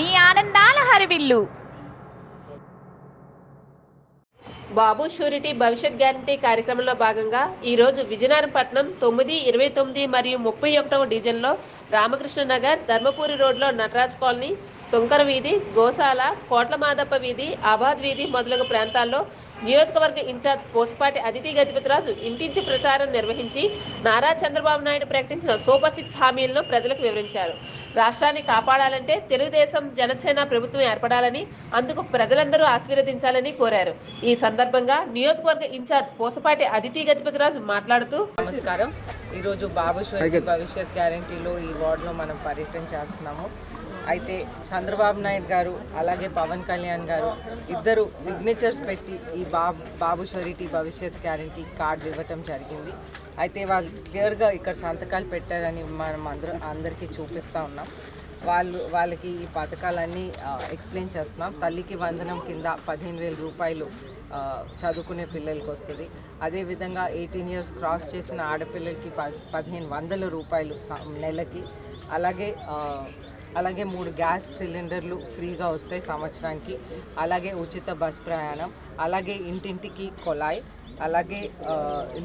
మీ ఆనందాల హరివిల్లు. బాబు షూరిటీ భవిష్యత్ గ్యారంటీ కార్యక్రమంలో భాగంగా ఈ రోజు విజయనగరపట్నం తొమ్మిది ఇరవై తొమ్మిది మరియు ముప్పై ఒకటవ డివిజన్లో రామకృష్ణ నగర్ ధర్మపురి రోడ్లో నటరాజ్ కాలనీ సుంకర వీధి గోశాల కోట్ల మాదప్ప వీధి ఆబాద్ వీధి మొదలగు ప్రాంతాల్లో నియోజకవర్గ ఇన్ఛార్జ్ పోసపాటి అదితి గజపతిరాజు ఇంటించి ప్రచారం నిర్వహించి నారా చంద్రబాబు నాయుడు ప్రకటించిన సూపర్ సిక్స్ హామీలను ప్రజలకు వివరించారు. రాష్ట్రాన్ని కాపాడాలంటే తెలుగుదేశం జనసేన ప్రభుత్వం ఏర్పడాలని అందుకు ప్రజలందరూ ఆశీర్వదించాలని కోరారు. ఈ సందర్భంగా నియోజకవర్గ ఇన్ఛార్జ్ పోసపాటి అదితి గజపతిరాజు మాట్లాడుతూ నమస్కారం. ఈరోజు బాబుశ్వరి భవిష్యత్ గ్యారంటీలో ఈ వార్డులో మనం పర్యటన చేస్తున్నాము. అయితే చంద్రబాబు నాయుడు గారు అలాగే పవన్ కళ్యాణ్ గారు ఇద్దరు సిగ్నేచర్స్ పెట్టి ఈ బాబు బాబుశ్వరిటీ భవిష్యత్ గ్యారంటీ కార్డు ఇవ్వటం జరిగింది. అయితే వాళ్ళు క్లియర్గా ఇక్కడ సంతకాలు పెట్టారని మనం అందరూ అందరికీ చూపిస్తూ ఉన్నాం. వాళ్ళు వాళ్ళకి ఈ పథకాలన్నీ ఎక్స్ప్లెయిన్ చేస్తున్నాం. తల్లికి వందనం కింద పదిహేను వేల రూపాయలు చదువుకునే పిల్లలకి వస్తుంది. అదేవిధంగా ఎయిటీన్ ఇయర్స్ క్రాస్ చేసిన ఆడపిల్లలకి ప పదిహేను వందల రూపాయలు నెలకి. అలాగే అలాగే మూడు గ్యాస్ సిలిండర్లు ఫ్రీగా వస్తాయి సంవత్సరానికి. అలాగే ఉచిత బస్ ప్రయాణం అలాగే ఇంటింటికి కొలాయి అలాగే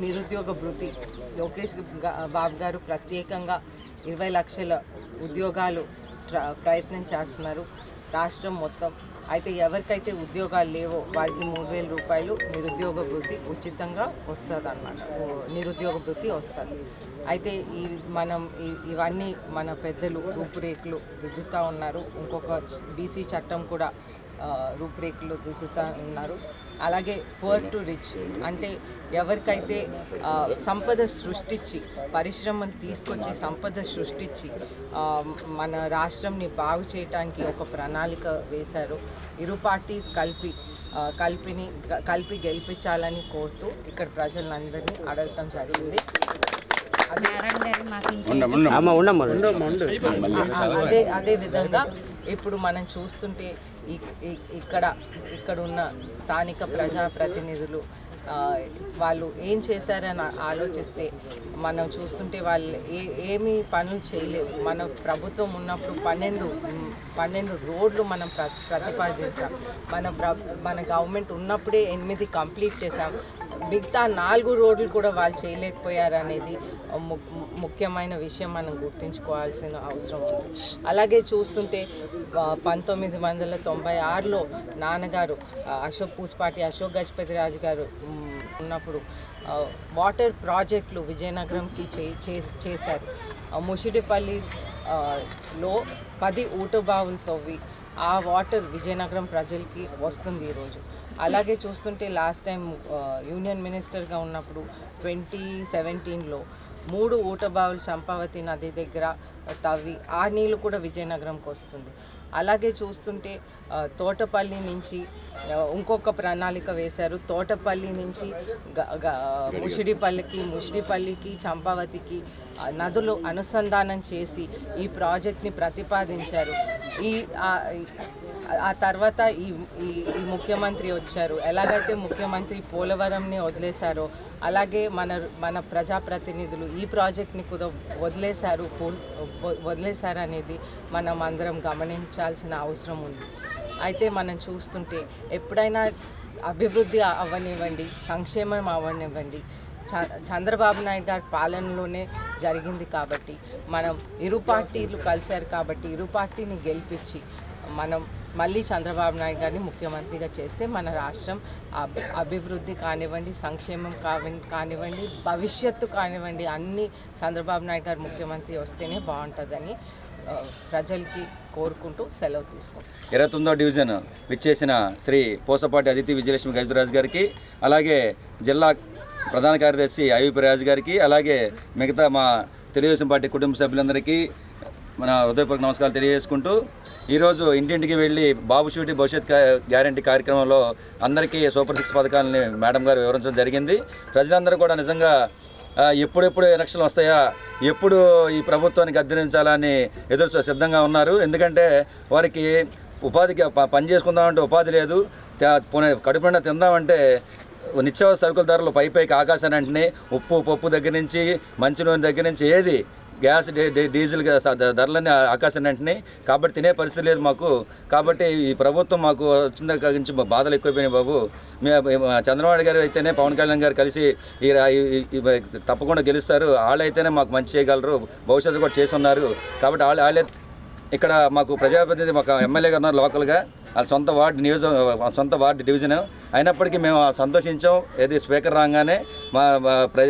నిరుద్యోగ భృతి. లోకేష్ బాబు గారు ప్రత్యేకంగా ఇరవై లక్షల ఉద్యోగాలు ప్రయత్నం చేస్తున్నారు. రాష్ట్రం మొత్తం అయితే ఎవరికైతే ఉద్యోగాలు లేవో వారికి మూడు వేల రూపాయలు నిరుద్యోగ వృత్తి ఉచితంగా వస్తుంది అనమాట నిరుద్యోగ వృత్తి వస్తుంది. అయితే ఈ మనం ఇవన్నీ మన పెద్దలు రూపురేఖలు దిద్దుతూ ఉన్నారు. ఇంకొక బీసీ చట్టం కూడా రూపురేఖలు దిద్దుతూ ఉన్నారు అలాగే పువర్ టు రిచ్ అంటే ఎవరికైతే సంపద సృష్టించి పరిశ్రమలు తీసుకొచ్చి సంపద సృష్టించి మన రాష్ట్రంని బాగు చేయటానికి ఒక ప్రణాళిక వేశారు. ఇరు పార్టీస్ కలిపి కలిపిని కలిపి గెలిపించాలని కోరుతూ ఇక్కడ ప్రజలందరినీ అడగటం జరిగింది. అదే అదే అదే విధంగా ఇప్పుడు మనం చూస్తుంటే ఇక్కడ ఇక్కడున్న స్థానిక ప్రజాప్రతినిధులు వాళ్ళు ఏం చేశారని ఆలోచిస్తే మనం చూస్తుంటే వాళ్ళు ఏ ఏమి పనులు చేయలేవు. మన ప్రభుత్వం ఉన్నప్పుడు పన్నెండు పన్నెండు రోడ్లు మనం ప్ర ప్రతిపాదించాం. మన ప్ర మన గవర్నమెంట్ ఉన్నప్పుడే ఎనిమిది కంప్లీట్ చేశాం. మిగతా నాలుగు రోడ్లు కూడా వాళ్ళు చేయలేకపోయారు అనేది ముఖ్యమైన విషయం మనం గుర్తుంచుకోవాల్సిన అవసరం ఉంది. అలాగే చూస్తుంటే పంతొమ్మిది వందల తొంభై ఆరులో నాన్నగారు అశోక్ పూసపాటి అశోక్ గజపతి రాజు గారు ఉన్నప్పుడు వాటర్ ప్రాజెక్టులు విజయనగరంకి చే చేశారు. ముషిడిపల్లిలో ముషిడిపల్లి లో పది ఊటబావులు తవ్వి ఆ వాటర్ విజయనగరం ప్రజలకి వస్తుంది ఈరోజు. అలాగే చూస్తుంటే లాస్ట్ టైం యూనియన్ మినిస్టర్గా ఉన్నప్పుడు ట్వంటీ సెవెంటీన్లో మూడు ఊటబావులు చంపావతి నది దగ్గర తవ్వి ఆ నీళ్ళు కూడా విజయనగరంకి వస్తుంది. అలాగే చూస్తుంటే తోటపల్లి నుంచి ఇంకొక ప్రణాళిక వేశారు. తోటపల్లి నుంచి ముషిడిపల్లికి ముషిడిపల్లికి చంపావతికి నదులు అనుసంధానం చేసి ఈ ప్రాజెక్ట్ని ప్రతిపాదించారు. ఈ ఆ- తర్వాత ఈ ఈ ఈ ముఖ్యమంత్రి వచ్చారు. ఎలాగైతే ముఖ్యమంత్రి పోలవరంని వదిలేశారో అలాగే మన మన ప్రజాప్రతినిధులు ఈ ప్రాజెక్ట్ని కూడా వదిలేశారు పోల్ వదిలేశారు అనేది మనం అందరం గమనించాల్సిన అవసరం ఉంది. అయితే మనం చూస్తుంటే ఎప్పుడైనా అభివృద్ధి అవ్వనివ్వండి సంక్షేమం అవ్వనివ్వండి చంద్రబాబు నాయుడు గారి పాలనలోనే జరిగింది కాబట్టి మనం ఇరు పార్టీలు కలిశారు కాబట్టి ఇరు పార్టీని గెలిపించి మనం మళ్ళీ చంద్రబాబు నాయుడు గారిని ముఖ్యమంత్రిగా చేస్తే మన రాష్ట్రం అభి- అభివృద్ధి కానివ్వండి సంక్షేమం కావి కానివ్వండి భవిష్యత్తు కానివ్వండి అన్నీ చంద్రబాబు నాయుడు గారు ముఖ్యమంత్రి వస్తేనే బాగుంటుందని ప్రజలకి కోరుకుంటూ సెలవు తీసుకుంటాం ఇరవై తొమ్మిదో డివిజన్ విచ్చేసిన శ్రీ పోసపాటి అదితి విజయలక్ష్మి గజరాజు గారికి అలాగే జిల్లా ప్రధాన కార్యదర్శి ఐవిపి రాజు గారికి అలాగే మిగతా మా తెలుగుదేశం పార్టీ కుటుంబ సభ్యులందరికీ మన హృదయపూర్వక నమస్కారాలు తెలియజేసుకుంటూ ఈరోజు ఇంటింటికి వెళ్ళి బాబు షూటి భవిష్యత్ గ్యారంటీ కార్యక్రమంలో అందరికీ సూపర్ సిక్స్ పథకాలని మేడం గారు వివరించడం జరిగింది. ప్రజలందరూ కూడా నిజంగా ఎప్పుడెప్పుడు ఎలక్షన్లు వస్తాయా ఎప్పుడు ఈ ప్రభుత్వానికి గద్దెదించాలని ఎదురు సిద్ధంగా ఉన్నారు. ఎందుకంటే వారికి ఉపాధికి పని చేసుకుందామంటే ఉపాధి లేదు కడుపున కడుపు నిండా తిందామంటే నిత్యావసర సరుకుల ధరలు పై పైకి ఆకాశాన్ని అంటేనే ఉప్పు పప్పు దగ్గర నుంచి మంచి నూనె దగ్గర నుంచి ఏది? గ్యాస్ డీ- డీజిల్ ధరలని ధరలన్నీ ఆకాశం వెంటనే కాబట్టి తినే పరిస్థితి లేదు మాకు. కాబట్టి ఈ ప్రభుత్వం మాకు వచ్చిన దగ్గర నుంచి బాధలు ఎక్కువైపోయినాయి బాబు. మే- చంద్రబాబు గారు అయితేనే పవన్ కళ్యాణ్ గారు కలిసి ఈ తప్పకుండా గెలుస్తారు. వాళ్ళు అయితేనే మాకు మంచి చేయగలరు. భవిష్యత్తు కూడా చేసి ఉన్నారు. కాబట్టి వాళ్ళు వాళ్ళే ఇక్కడ మాకు ప్రజాప్రతినిధి మాకు ఎమ్మెల్యే గారు ఉన్నారు లోకల్గా. వాళ్ళ సొంత వార్డు నియోజ సొంత వార్డు డివిజన్. అయినప్పటికీ మేము సంతోషించాం. ఏది స్పీకర్ రాగానే మా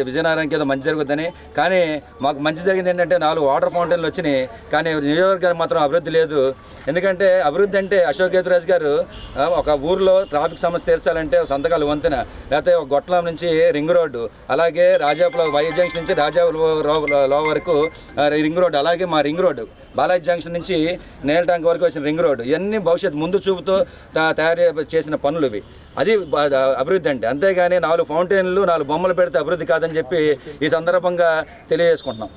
విజయనగరానికి ఏదో మంచి జరుగుతుందని కానీ మాకు మంచి జరిగింది ఏంటంటే నాలుగు వాటర్ ఫౌంటైన్లు వచ్చినాయి. కానీ నియోజకవర్గానికి మాత్రం అభివృద్ధి లేదు. ఎందుకంటే అభివృద్ధి అంటే అశోక్ గేతురాజ్ గారు ఒక ఊర్లో ట్రాఫిక్ సమస్య తీర్చాలంటే సంతకాలు వంతెన. లేకపోతే ఒక గొట్లం నుంచి రింగ్ రోడ్డు అలాగే రాజాపుల వై జంక్షన్ నుంచి రాజాపులో లో వరకు రింగ్ రోడ్డు అలాగే మా రింగ్ రోడ్డు బాలాజీ జంక్షన్ నుంచి నేల ట్యాంక్ వరకు వచ్చిన రింగ్ రోడ్డు. ఇవన్నీ భవిష్యత్తు ముందు చూ తా- తయారు చేసిన పనులు ఇవి. అది అభివృద్ధి అంటే. అంతేగాని నాలుగు ఫౌంటైన్లు నాలుగు బొమ్మలు పెడితే అభివృద్ధి కాదని చెప్పి ఈ సందర్భంగా తెలియజేసుకుంటున్నాం.